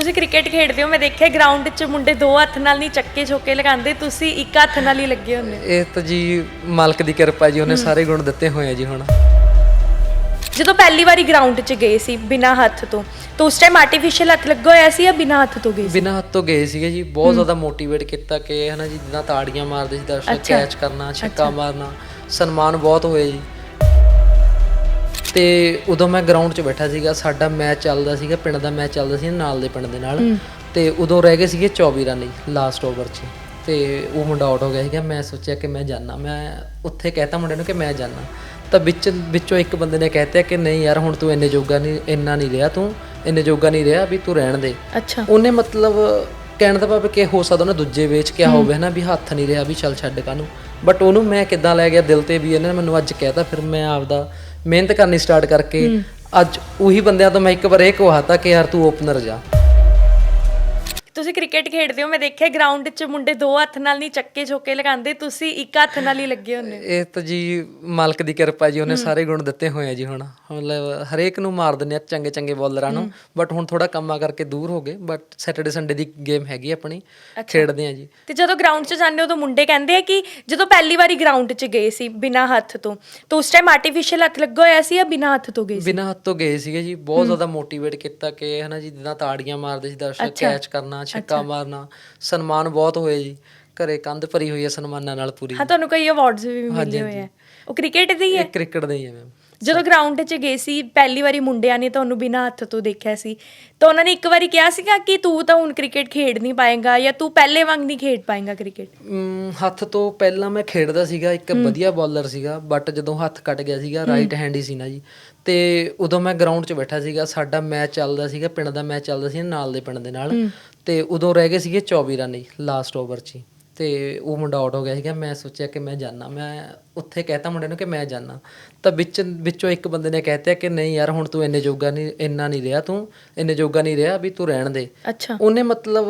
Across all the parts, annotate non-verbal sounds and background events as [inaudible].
ਤੁਸੀਂ ਕ੍ਰਿਕਟ ਖੇਡਦੇ ਹੋ ਮੈਂ ਦੇਖਿਆ ਗਰਾਊਂਡ 'ਚ ਮੁੰਡੇ ਦੋ ਹੱਥ ਨਾਲ ਨਹੀਂ ਚੱਕੇ ਛੋਕੇ ਲਗਾਉਂਦੇ ਤੁਸੀਂ ਇੱਕ ਹੱਥ ਨਾਲ ਹੀ ਲੱਗੇ ਹੁੰਦੇ ਹੋ। ਇਹ ਤਾਂ ਜੀ ਮਾਲਕ ਦੀ ਕਿਰਪਾ ਜੀ ਉਹਨੇ ਸਾਰੇ ਗੁਣ ਦਿੱਤੇ ਹੋਏ ਆ ਜੀ ਹੁਣ। ਜਦੋਂ ਪਹਿਲੀ ਵਾਰੀ ਗਰਾਊਂਡ 'ਚ ਗਏ ਸੀ ਬਿਨਾ ਹੱਥ ਤੋਂ ਤਾਂ ਉਸ ਟਾਈਮ ਆਰਟੀਫੀਸ਼ੀਅਲ ਹੱਥ ਲੱਗਾ ਹੋਇਆ ਸੀ ਜਾਂ ਬਿਨਾ ਹੱਥ ਤੋਂ ਗਏ ਸੀ? ਬਿਨਾਂ ਹੱਥ ਤੋਂ ਗਏ ਸੀਗੇ ਜੀ ਬਹੁਤ ਜ਼ਿਆਦਾ ਮੋਟੀਵੇਟ ਕੀਤਾ ਕਿ ਹਨਾ ਜੀ ਜਿੱਦਾਂ ਤਾੜੀਆਂ ਮਾਰਦੇ ਸੀ ਦਰਸ਼ਕ ਅੱਛਾ। ਕੈਚ ਕਰਨਾ ਛੱਕਾ ਮਾਰਨਾ ਸਨਮਾਨ ਬਹੁਤ ਹੋਏ ਜੀ। ਤੇ ਉਦੋਂ ਮੈਂ ਗਰਾਊਂਡ 'ਚ ਬੈਠਾ ਸੀਗਾ ਸਾਡਾ ਮੈਚ ਚੱਲਦਾ ਸੀਗਾ ਪਿੰਡ ਦਾ ਮੈਚ ਚੱਲਦਾ ਸੀ ਨਾਲ ਦੇ ਪਿੰਡ ਦੇ ਨਾਲ। ਤੇ ਉਦੋਂ ਰਹਿ ਗਏ ਸੀਗੇ 24 ਰਨ ਹੀ ਲਾਸਟ ਓਵਰ 'ਚ। ਤੇ ਉਹ ਮੁੰਡਾ ਆਊਟ ਹੋ ਗਿਆ ਸੀਗਾ ਮੈਂ ਸੋਚਿਆ ਕਿ ਮੈਂ ਜਾਣਾ ਮੈਂ ਉੱਥੇ ਕਹਿਤਾ ਮੁੰਡੇ ਨੂੰ ਕਿ ਮੈਂ ਜਾਣਾ ਤਾਂ ਵਿੱਚ ਵਿੱਚੋਂ ਇੱਕ ਬੰਦੇ ਨੇ ਕਹਿਤਾ ਕਿ ਨਹੀਂ ਯਾਰ ਹੁਣ ਤੂੰ ਇੰਨੇ ਜੋਗਾ ਨਹੀਂ ਇੰਨਾ ਨਹੀਂ ਰਿਹਾ ਤੂੰ ਇੰਨੇ ਜੋਗਾ ਨਹੀਂ ਰਿਹਾ ਵੀ ਤੂੰ ਰਹਿਣ ਦੇ। ਅੱਛਾ। ਉਹਨੇ ਮਤਲਬ ਕਹਿਣ ਦਾ ਭਾਵ ਕਿ ਹੋ ਸਕਦਾ ਉਹਨੇ ਦੂਜੇ ਵੇਚ ਕਿਹਾ ਹੋਵੇ ਨਾ ਵੀ ਹੱਥ ਨਹੀਂ ਰਿਹਾ ਵੀ ਚੱਲ ਛੱਡ ਕਾਨੂੰ ਬਟ ਉਹਨੂੰ ਮੈਂ ਕਿੱਦਾਂ ਲੈ ਗਿਆ ਦਿਲ ਤੇ ਵੀ ਇਹਨੇ ਮੈਨੂੰ ਅੱਜ ਕਹਿਤਾ ਫਿਰ ਮੈਂ ਆਪਦਾ ਮਿਹਨਤ ਕਰਨੀ ਸਟਾਰਟ ਕਰਕੇ ਅੱਜ ਉਹੀ ਬੰਦਿਆਂ ਤੋਂ ਮੈਂ ਇੱਕ ਵਾਰ ਇਹ ਕਹਾਤਾ ਕਿ ਯਾਰ ਤੂੰ ਓਪਨਰ ਜਾ। ਤੁਸੀਂ ਕ੍ਰਿਕਟ ਖੇਡਦੇ ਹੋ ਮੈਂ ਦੇਖਿਆ ਗਰਾਊਂਡ 'ਚ ਮੁੰਡੇ ਦੋ ਹੱਥ ਨਾਲ ਨਹੀਂ ਚੱਕੇ ਛੋਕੇ ਲਗਾਉਂਦੇ ਤੁਸੀਂ ਇੱਕ ਹੱਥ ਨਾਲ ਹੀ ਲੱਗੇ ਹੁੰਦੇ। ਇਹ ਤਾਂ ਜੀ ਮਾਲਕ ਦੀ ਕਿਰਪਾ ਜੀ ਉਹਨੇ ਸਾਰੇ ਗੁਣ ਦਿੱਤੇ ਹੋਏ ਆ ਜੀ ਹੁਣ। ਮਤਲਬ ਹਰੇਕ ਨੂੰ ਮਾਰ ਦਿੰਦੇ ਆ ਚੰਗੇ ਚੰਗੇ ਬੋਲਰਾਂ ਨੂੰ ਬਟ ਹੁਣ ਥੋੜਾ ਕੰਮਾਂ ਕਰਕੇ ਦੂਰ ਹੋ ਗਏ ਬਟ ਸੈਟਰਡੇ ਸੰਡੇ ਦੀ ਗੇਮ ਹੈਗੀ ਆਪਣੀ ਖੇਡਦੇ ਆ ਜੀ। ਤੇ ਜਦੋਂ ਗਰਾਊਂਡ 'ਚ ਜਾਂਦੇ ਹੋ ਤਾਂ ਮੁੰਡੇ ਕਹਿੰਦੇ ਆ ਕਿ ਜਦੋਂ ਪਹਿਲੀ ਵਾਰੀ ਗਰਾਊਂਡ 'ਚ ਗਏ ਸੀ ਬਿਨਾ ਹੱਥ ਤੋਂ ਤਾਂ ਉਸ ਟਾਈਮ ਆਰਟੀਫੀਸ਼ੀਅਲ ਹੱਥ ਲੱਗਾ ਹੋਇਆ ਸੀ ਜਾਂ ਬਿਨਾ ਹੱਥ ਤੋਂ ਗਏ ਸੀ? ਬਿਨਾਂ ਹੱਥ ਤੋਂ ਗਏ ਸੀਗੇ ਜੀ ਬਹੁਤ ਜ਼ਿਆਦਾ ਮੋਟੀਵੇਟ ਕੀਤਾ ਕਿ ਹਨਾ ਜੀ ਜਿੱਦਾਂ ਤਾੜੀਆਂ ਮਾਰਦੇ ਸੀ ਦਰਸ਼ਕ ਕੈਚ ਕਰਨਾ ਛੱਕਾ ਮਾਰਨਾ ਸਨਮਾਨ ਬਹੁਤ ਹੋਏ ਜੀ। ਘਰੇ ਕੰਧ ਭਰੀ ਹੋਈ ਹੈ ਸਨਮਾਨਾਂ ਨਾਲ ਪੂਰੀ। ਹਾਂ ਤੁਹਾਨੂੰ ਕਈ ਅਵਾਰਡਸ ਵੀ ਮਿਲੇ ਹੋਏ ਆ। ਉਹ ਕ੍ਰਿਕਟ ਦੇ ਹੀ? ਹੈ ਕ੍ਰਿਕਟ ਦੇ ਹੀ ਹੈ ਮੈਮ ਜਦੋਂ ਗਰਾਊਂਡ 'ਚ ਗਏ ਸੀ ਪਹਿਲੀ ਵਾਰੀ ਮੁੰਡਿਆਂ ਨੇ ਤੁਹਾਨੂੰ ਬਿਨਾਂ ਹੱਥ ਤੋਂ ਦੇਖਿਆ ਸੀ ਤਾਂ ਉਹਨਾਂ ਨੇ ਇੱਕ ਵਾਰੀ ਕਿਹਾ ਸੀਗਾ ਕਿ ਤੂੰ ਤਾਂ ਹੁਣ ਕ੍ਰਿਕਟ ਖੇਡ ਨਹੀਂ ਪਾਏਗਾ ਜਾਂ ਤੂੰ ਪਹਿਲੇ ਵਾਂਗ ਨਹੀਂ ਖੇਡ ਪਾਏਗਾ ਕ੍ਰਿਕਟ ਹੱਥ ਤੋਂ ਪਹਿਲਾਂ ਮੈਂ ਖੇਡਦਾ ਸੀਗਾ ਇੱਕ ਵਧੀਆ ਬੋਲਰ ਸੀਗਾ ਬਟ ਜਦੋਂ ਹੱਥ ਕੱਟ ਗਿਆ ਸੀਗਾ ਰਾਈਟ ਹੈਂਡ ਹੀ ਸੀ ਨਾ ਜੀ। ਤੇ ਉਦੋਂ ਮੈਂ ਗਰਾਊਂਡ 'ਚ ਬੈਠਾ ਸੀਗਾ ਸਾਡਾ ਮੈਚ ਚੱਲਦਾ ਸੀਗਾ ਪਿੰਡ ਦਾ ਮੈਚ ਚੱਲਦਾ ਸੀ ਨਾਲ ਦੇ ਪਿੰਡ ਦੇ ਨਾਲ। ਤੇ ਉਦੋਂ ਰਹਿ ਗਏ ਸੀਗੇ 24 ਰਨ ਹੀ ਲਾਸਟ ਓਵਰ 'ਚ ਹੀ। ਤੇ ਉਹ ਮੁੰਡਾ ਆਊਟ ਹੋ ਗਿਆ ਸੀਗਾ। ਮੈਂ ਸੋਚਿਆ ਕਿ ਮੈਂ ਜਾਣਾ ਮੈਂ ਉੱਥੇ ਕਹਿਤਾ ਮੁੰਡੇ ਨੂੰ ਕਿ ਮੈਂ ਜਾਣਾ ਤਾਂ ਵਿੱਚ ਵਿੱਚੋਂ ਇੱਕ ਬੰਦੇ ਨੇ ਕਹਿਤਾ ਕਿ ਨਹੀਂ ਯਾਰ ਹੁਣ ਤੂੰ ਇੰਨੇ ਜੋਗਾ ਨਹੀਂ ਇੰਨਾ ਨਹੀਂ ਰਿਹਾ ਤੂੰ ਇੰਨੇ ਜੋਗਾ ਨਹੀਂ ਰਿਹਾ ਵੀ ਤੂੰ ਰਹਿਣ ਦੇ। ਅੱਛਾ। ਉਹਨੇ ਮਤਲਬ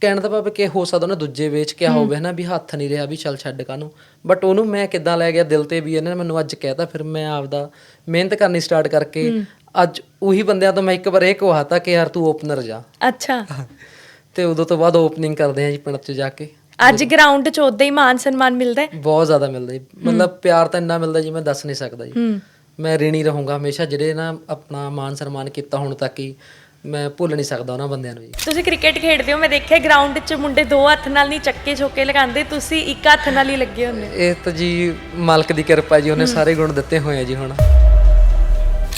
ਕਹਿਣ ਦਾ ਭਾਵ ਕਿ ਹੋ ਸਕਦਾ ਉਹਨੇ ਦੂਜੇ ਵੇਚ ਕਿਹਾ ਹੋਵੇ ਨਾ ਵੀ ਹੱਥ ਨਹੀਂ ਰਿਹਾ ਵੀ ਚੱਲ ਛੱਡ ਕਾਨੂੰ ਬਟ ਉਹਨੂੰ ਮੈਂ ਕਿੱਦਾਂ ਲੈ ਗਿਆ ਦਿਲ ਤੇ ਵੀ ਇਹਨੇ ਮੈਨੂੰ ਅੱਜ ਕਹਿਤਾ ਫਿਰ ਮੈਂ ਆਪਦਾ ਮਿਹਨਤ ਕਰਨੀ ਸਟਾਰਟ ਕਰਕੇ ਅੱਜ ਉਹੀ ਬੰਦਿਆਂ ਤੋਂ ਮੈਂ ਇੱਕ ਵਾਰ ਇਹ ਕਹਾਤਾ ਕਿ ਯਾਰ ਤੂੰ ਓਪਨਰ ਜਾ। ਅੱਛਾ। [laughs] ਤੇ ਉਦੋਂ ਤੋਂ ਬਾਅਦ ਓਪਨਿੰਗ ਕਰਦੇ ਆ ਜੀ ਪਿੰਡ 'ਚ ਜਾ ਕੇ। ਅੱਜ ਗਰਾਊਂਡ 'ਚ ਉਦਾਂ ਹੀ ਮਾਨ ਸਨਮਾਨ ਮਿਲਦਾ ਹੈ? ਬਹੁਤ ਜ਼ਿਆਦਾ ਮਿਲਦਾ ਜੀ। ਮਤਲਬ ਪਿਆਰ ਤਾਂ ਇੰਨਾ ਮਿਲਦਾ ਜੀ ਮੈਂ ਦੱਸ ਨਹੀਂ ਸਕਦਾ ਜੀ। ਹੂੰ। ਮੈਂ ঋਣੀ ਰਹੂੰਗਾ ਹਮੇਸ਼ਾ ਜਿਹੜੇ ਨਾ ਆਪਣਾ ਮਾਨ ਸਨਮਾਨ ਕੀਤਾ ਹੁਣ ਤੱਕ ਹੀ ਮੈਂ ਭੁੱਲ ਨਹੀਂ ਸਕਦਾ ਉਹਨਾਂ ਬੰਦਿਆਂ ਨੂੰ ਜੀ। ਤੁਸੀਂ ਕ੍ਰਿਕਟ ਖੇਡਦੇ ਹੋ ਮੈਂ ਦੇਖਿਆ ਗਰਾਊਂਡ 'ਚ ਮੁੰਡੇ ਦੋ ਹੱਥ ਨਾਲ ਨਹੀਂ ਚੱਕੇ ਛੋਕੇ ਲਗਾਉਂਦੇ ਤੁਸੀਂ ਇੱਕ ਹੱਥ ਨਾਲ ਹੀ ਲੱਗੇ ਹੁੰਦੇ ਹੋ। ਇਹ ਤਾਂ ਜੀ ਮਾਲਕ ਦੀ ਕਿਰਪਾ ਜੀ ਉਹਨੇ ਸਾਰੇ ਗੁਣ ਦਿੱਤੇ ਹੋਏ ਆ ਜੀ ਹੁਣ।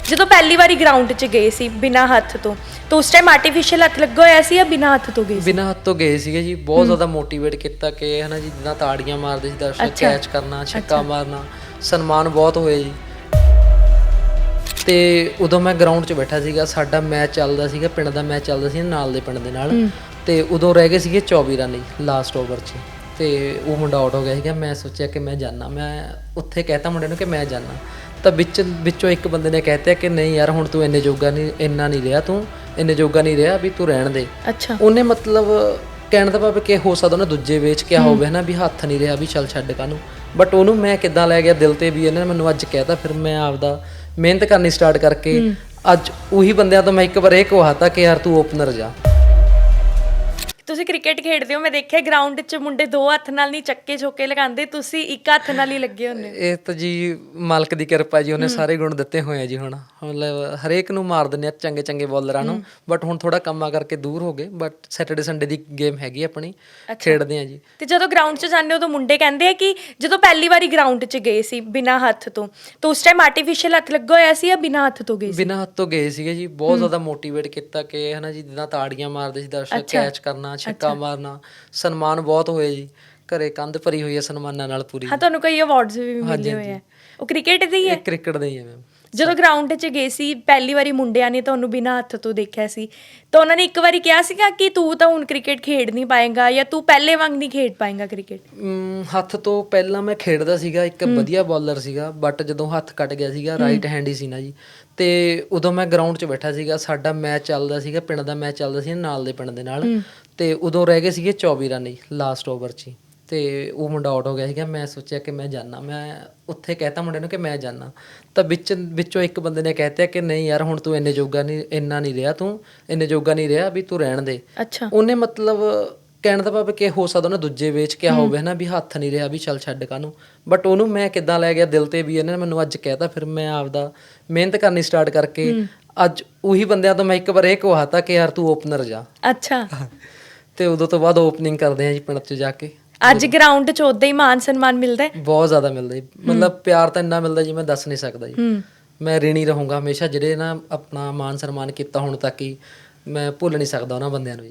ਜਦੋਂ ਪਹਿਲੀ ਵਾਰੀ ਗਰਾਊਂਡ 'ਚ ਗਏ ਸੀ ਬਿਨਾ ਹੱਥ ਤੋਂ ਤਾਂ ਉਸ ਟਾਈਮ ਆਰਟੀਫੀਸ਼ੀਅਲ ਹੱਥ ਲੱਗਾ ਹੋਇਆ ਸੀ ਜਾਂ ਬਿਨਾ ਹੱਥ ਤੋਂ ਗਏ ਸੀ? ਬਿਨਾਂ ਹੱਥ ਤੋਂ ਗਏ ਸੀਗੇ ਜੀ ਬਹੁਤ ਜ਼ਿਆਦਾ ਮੋਟੀਵੇਟ ਕੀਤਾ ਕਿ ਹਨਾ ਜੀ ਜਿੱਦਾਂ ਤਾੜੀਆਂ ਮਾਰਦੇ ਸੀ ਦਰਸ਼ਕ ਕੈਚ ਕਰਨਾ ਛੱਕਾ ਮਾਰਨਾ ਸਨਮਾਨ ਬਹੁਤ ਹੋਏ ਜੀ। ਤੇ ਉਦੋਂ ਮੈਂ ਗਰਾਊਂਡ 'ਚ ਬੈਠਾ ਸੀਗਾ ਸਾਡਾ ਮੈਚ ਚੱਲਦਾ ਸੀਗਾ ਪਿੰਡ ਦਾ ਮੈਚ ਚੱਲਦਾ ਸੀ ਨਾਲ ਦੇ ਪਿੰਡ ਦੇ ਨਾਲ। ਤੇ ਉਦੋਂ ਰਹਿ ਗਏ ਸੀਗੇ 24 ਰਨ ਹੀ ਲਾਸਟ ਓਵਰ 'ਚ। ਤੇ ਉਹ ਮੁੰਡਾ ਆਊਟ ਹੋ ਗਿਆ ਸੀਗਾ ਮੈਂ ਸੋਚਿਆ ਕਿ ਮੈਂ ਜਾਣਾ ਮੈਂ ਉੱਥੇ ਕਹਿਤਾ ਮੁੰਡੇ ਨੂੰ ਕਿ ਮੈਂ ਜਾਣਾ ਤਾਂ ਵਿੱਚ ਵਿੱਚੋਂ ਇੱਕ ਬੰਦੇ ਨੇ ਕਹਿਤਾ ਕਿ ਨਹੀਂ ਯਾਰ ਹੁਣ ਤੂੰ ਇੰਨੇ ਜੋਗਾ ਨਹੀਂ ਇੰਨਾ ਨਹੀਂ ਰਿਹਾ ਤੂੰ ਇੰਨੇ ਜੋਗਾ ਨਹੀਂ ਰਿਹਾ ਵੀ ਤੂੰ ਰਹਿਣ ਦੇ। ਅੱਛਾ। ਉਹਨੇ ਮਤਲਬ ਕਹਿਣ ਦਾ ਭਾਵ ਕਿ ਹੋ ਸਕਦਾ ਉਹਨੇ ਦੂਜੇ ਵੇਚ ਕਿਹਾ ਹੋਵੇ ਨਾ ਵੀ ਹੱਥ ਨਹੀਂ ਰਿਹਾ ਵੀ ਚੱਲ ਛੱਡ ਕਾਨੂੰ ਬਟ ਉਹਨੂੰ ਮੈਂ ਕਿੱਦਾਂ ਲੈ ਗਿਆ ਦਿਲ ਤੇ ਵੀ ਇਹਨੇ ਮੈਨੂੰ ਅੱਜ ਕਹਿਤਾ ਫਿਰ ਮੈਂ ਆਪਦਾ ਮਿਹਨਤ ਕਰਨੀ ਸਟਾਰਟ ਕਰਕੇ ਅੱਜ ਉਹੀ ਬੰਦਿਆਂ ਤੋਂ ਮੈਂ ਇੱਕ ਵਾਰ ਇਹ ਕਹਾਤਾ ਕਿ ਯਾਰ ਤੂੰ ਓਪਨਰ ਜਾ। ਤੁਸੀਂ ਕ੍ਰਿਕਟ ਖੇਡਦੇ ਹੋ ਮੈਂ ਦੇਖਿਆ ਗਰਾਊਂਡ 'ਚ ਮੁੰਡੇ ਦੋ ਹੱਥ ਨਾਲ ਨਹੀਂ ਚੱਕੇ ਛੋਕੇ ਲਗਾਉਂਦੇ ਤੁਸੀਂ ਇੱਕ ਹੱਥ ਨਾਲ ਹੀ ਲੱਗੇ ਹੁੰਦੇ ਹੋ। ਇਹ ਤਾਂ ਜੀ ਮਾਲਕ ਦੀ ਕਿਰਪਾ ਜੀ ਉਹਨੇ ਸਾਰੇ ਗੁਣ ਦਿੱਤੇ ਹੋਏ ਆ ਜੀ ਹੁਣ। ਮਤਲਬ ਹਰੇਕ ਨੂੰ ਮਾਰ ਦਿੰਦੇ ਆ ਚੰਗੇ ਚੰਗੇ ਬੋਲਰਾਂ ਨੂੰ ਬਟ ਹੁਣ ਥੋੜਾ ਕੰਮਾਂ ਕਰਕੇ ਦੂਰ ਹੋ ਗਏ ਬਟ ਸੈਟਰਡੇ ਸੰਡੇ ਦੀ ਗੇਮ ਹੈਗੀ ਆਪਣੀ ਖੇਡਦੇ ਆ ਜੀ। ਤੇ ਜਦੋਂ ਗਰਾਊਂਡ 'ਚ ਜਾਂਦੇ ਹੋ ਤਾਂ ਮੁੰਡੇ ਕਹਿੰਦੇ ਆ ਕਿ ਜਦੋਂ ਪਹਿਲੀ ਵਾਰੀ ਗਰਾਊਂਡ 'ਚ ਗਏ ਸੀ ਬਿਨਾ ਹੱਥ ਤੋਂ ਤਾਂ ਉਸ ਟਾਈਮ ਆਰਟੀਫੀਸ਼ੀਅਲ ਹੱਥ ਲੱਗਾ ਹੋਇਆ ਸੀ ਜਾਂ ਬਿਨਾ ਹੱਥ ਤੋਂ ਗਏ ਸੀ? ਬਿਨਾਂ ਹੱਥ ਤੋਂ ਗਏ ਸੀਗੇ ਜੀ ਬਹੁਤ ਜ਼ਿਆਦਾ ਮੋਟੀਵੇਟ ਕੀਤਾ ਕਿ ਹਨਾ ਜੀ ਜਿੱਦਾਂ ਤਾੜੀਆਂ ਮਾਰਦੇ ਸੀ ਦਰਸ਼ਕ ਕੈਚ ਕਰਨਾ ਛੱਕਾ ਮਾਰਨਾ ਸਨਮਾਨ ਬਹੁਤ ਹੋਏ ਜੀ। ਘਰੇ ਕੰਧ ਭਰੀ ਹੋਈ ਹੈ ਸਨਮਾਨਾਂ ਨਾਲ ਪੂਰੀ। ਹਾਂ ਤੁਹਾਨੂੰ ਕਈ ਅਵਾਰਡਸ ਵੀ ਮਿਲੇ ਹੋਏ ਆ। ਉਹ ਕ੍ਰਿਕਟ ਦੇ ਹੀ ਹੈ? ਇਹ ਕ੍ਰਿਕਟ ਦੇ ਹੀ ਹੈ ਮੈਮ ਜਦੋਂ ਗਰਾਊਂਡ 'ਚ ਗਏ ਸੀ ਪਹਿਲੀ ਵਾਰੀ ਮੁੰਡਿਆਂ ਨੇ ਤੁਹਾਨੂੰ ਬਿਨਾਂ ਹੱਥ ਤੋਂ ਦੇਖਿਆ ਸੀ। ਤਾਂ ਉਹਨਾਂ ਨੇ ਇੱਕ ਵਾਰੀ ਕਿਹਾ ਸੀਗਾ ਕਿ ਤੂੰ ਤਾਂ ਹੁਣ ਕ੍ਰਿਕਟ ਖੇਡ ਨਹੀਂ ਪਾਏਗਾ ਜਾਂ ਤੂੰ ਪਹਿਲੇ ਵਾਂਗ ਨਹੀਂ ਖੇਡ ਪਾਏਗਾ ਕ੍ਰਿਕਟ? ਹੱਥ ਤੋਂ ਪਹਿਲਾਂ ਮੈਂ ਖੇਡਦਾ ਸੀਗਾ ਇੱਕ ਵਧੀਆ ਬੋਲਰ ਸੀਗਾ ਬਟ ਜਦੋਂ ਹੱਥ ਕੱਟ ਗਿਆ ਸੀਗਾ ਰਾਈਟ ਹੈਂਡ ਹੀ ਸੀ ਨਾ ਜੀ। ਤੇ ਉਦੋਂ ਮੈਂ ਗਰਾਊਂਡ 'ਚ ਬੈਠਾ ਸੀਗਾ ਸਾਡਾ ਮੈਚ ਚੱਲਦਾ ਸੀਗਾ ਪਿੰਡ ਦਾ ਮੈਚ ਚੱਲਦਾ ਸੀ ਨਾਲ ਦੇ ਪਿੰਡ ਦੇ ਨਾਲ। ਤੇ ਉਦੋਂ ਰਹਿ ਗਏ ਸੀਗੇ 24 ਰਨ ਹੀ ਲਾਸਟ ਓਵਰ 'ਚ ਹੀ। ਤੇ ਉਹ ਮੁੰਡਾ ਆਊਟ ਹੋ ਗਿਆ ਸੀਗਾ ਮੈਂ ਸੋਚਿਆ ਕਿ ਮੈਂ ਜਾਣਾ ਮੈਂ ਉੱਥੇ ਕਹਿਤਾ ਮੁੰਡੇ ਨੂੰ ਕਿ ਮੈਂ ਜਾਣਾ ਤਾਂ ਵਿੱਚ ਵਿੱਚੋਂ ਇੱਕ ਬੰਦੇ ਨੇ ਕਹਿਤਾ ਕਿ ਨਹੀਂ ਯਾਰ ਹੁਣ ਤੂੰ ਇੰਨੇ ਜੋਗਾ ਨਹੀਂ ਇੰਨਾ ਨਹੀਂ ਰਿਹਾ ਤੂੰ ਇੰਨੇ ਜੋਗਾ ਨਹੀਂ ਰਿਹਾ ਵੀ ਤੂੰ ਰਹਿਣ ਦੇ। ਅੱਛਾ। ਉਹਨੇ ਮਤਲਬ ਕਹਿਣ ਦਾ ਭਾਵ ਕਿ ਹੋ ਸਕਦਾ ਉਹਨੇ ਦੂਜੇ ਵੇਚ ਕੇ ਹੋਵੇ ਨਾ ਵੀ ਹੱਥ ਨਹੀਂ ਰਿਹਾ ਵੀ ਚੱਲ ਛੱਡ ਕਾਨੂੰ ਬਟ ਉਹਨੂੰ ਮੈਂ ਕਿੱਦਾਂ ਲੈ ਗਿਆ ਦਿਲ ਤੇ ਵੀ ਇਹਨੇ ਮੈਨੂੰ ਅੱਜ ਕਹਿਤਾ ਫਿਰ ਮੈਂ ਆਪਦਾ ਮਿਹਨਤ ਕਰਨੀ ਸਟਾਰਟ ਕਰਕੇ ਅੱਜ ਉਹੀ ਬੰਦਿਆਂ ਤੋਂ ਮੈਂ ਇੱਕ ਵਾਰ ਇਹ ਕਹਾਤਾ ਕਿ ਯਾਰ ਤੂੰ ਓਪਨਰ ਜਾ। ਅੱਛਾ। ਤੇ ਉਦੋਂ ਤੋਂ ਬਾਅਦ ਓਪਨਿੰਗ ਕਰਦੇ ਆ ਜੀ ਪਿੰਡ 'ਚ ਜਾ ਕੇ। ਅੱਜ ਗਰਾਊਂਡ 'ਚ ਉਦਾਂ ਹੀ ਮਾਨ ਸਨਮਾਨ ਮਿਲਦਾ ਹੈ? ਬਹੁਤ ਜ਼ਿਆਦਾ ਮਿਲਦਾ ਜੀ। ਮਤਲਬ ਪਿਆਰ ਤਾਂ ਇੰਨਾ ਮਿਲਦਾ ਜੀ ਮੈਂ ਦੱਸ ਨਹੀਂ ਸਕਦਾ ਜੀ। ਹੂੰ। ਮੈਂ ਰਿਣੀ ਰਹੂੰਗਾ ਹਮੇਸ਼ਾ ਜਿਹੜੇ ਨਾ ਆਪਣਾ ਮਾਨ ਸਨਮਾਨ ਕੀਤਾ ਹੁਣ ਤੱਕ ਹੀ ਮੈਂ ਭੁੱਲ ਨਹੀਂ ਸਕਦਾ ਉਹਨਾਂ ਬੰਦਿਆਂ ਨੂੰ ਜੀ।